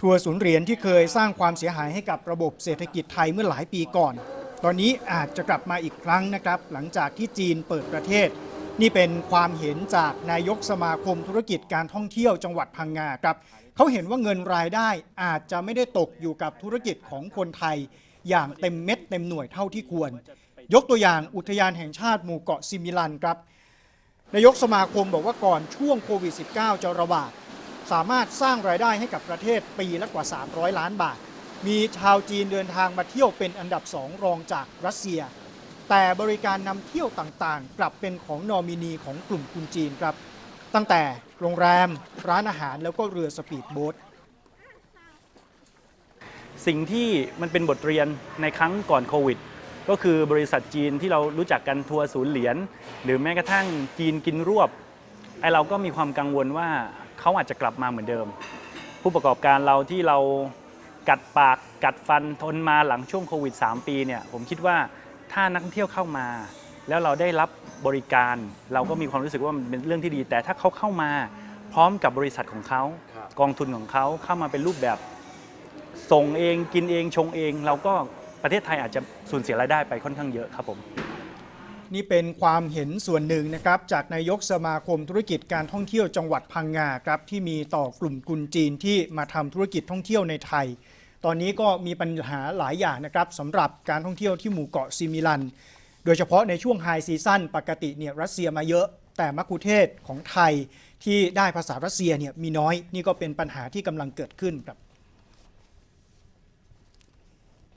ทัวร์ศูนย์เหรียญที่เคยสร้างความเสียหายให้กับระบบเศรษฐกิจไทยเมื่อหลายปีก่อน ตอนนี้อาจจะกลับมาอีกครั้งนะครับ หลังจากที่จีนเปิดประเทศ นี่เป็นความเห็นจากนายกสมาคมธุรกิจการท่องเที่ยวจังหวัดพังงาครับเขาเห็นว่าเงินรายได้อาจจะไม่ได้ตกอยู่กับธุรกิจของคนไทย อย่างเต็มเม็ดเต็มหน่วยเท่าที่ควร ยกตัวอย่างอุทยานแห่งชาติหมู่เกาะซิมิลันครับนายกสมาคมบอกว่าก่อนช่วงโควิด -19 จะระบาด สามารถสร้างรายได้ให้กับประเทศปีละกว่า 300 ล้านบาท มีชาวจีนเดินทางมาเที่ยวเป็นอันดับสองรองจากรัสเซีย แต่บริการนำเที่ยวต่างๆ กลับเป็นของนอมินีของกลุ่มคุณจีนครับ ตั้งแต่โรงแรม ร้านอาหารแล้วก็เรือสปีดโบ๊ทสิ่งที่มันเป็นบทเรียนในครั้งก่อนโควิด ก็คือบริษัทจีนที่เรารู้จักกันทัวร์ศูนย์เหรียญหรือแม้กระทั่งจีนกินรวบไอเราก็มีความกังวลว่า เขาอาจจะกลับมาเหมือนเดิม ผู้ประกอบการเราที่เรากัดปากกัดฟันทนมาหลังช่วงโควิด 3 ปีเนี่ยผมคิดว่าถ้านักท่องเที่ยวเข้ามา แล้วเราได้รับบริการ เราก็มีความรู้สึกว่ามันเป็นเรื่องที่ดี แต่ถ้าเขาเข้ามาพร้อมกับบริษัทของเขากองทุนของเขาเข้ามาเป็นรูปแบบส่งเองกินเองชงเอง เราก็ประเทศไทยอาจจะสูญเสียรายได้ไปค่อนข้างเยอะครับผม นี่เป็นความเห็นส่วนหนึ่งนะครับจากนายกสมาคมธุรกิจการท่องเที่ยวจังหวัดพังงาครับที่มีต่อกลุ่มกุนจีนที่มาทำธุรกิจท่องเที่ยวในไทย ตอนนี้ก็มีปัญหาหลายอย่างนะครับสำหรับการท่องเที่ยวที่หมู่เกาะซิมิลัน โดยเฉพาะในช่วงไฮซีซั่นปกติเนี่ยรัสเซียมาเยอะ แต่มักคุเทศของไทยที่ได้ภาษารัสเซียเนี่ยมีน้อย นี่ก็เป็นปัญหาที่กำลังเกิดขึ้นครับ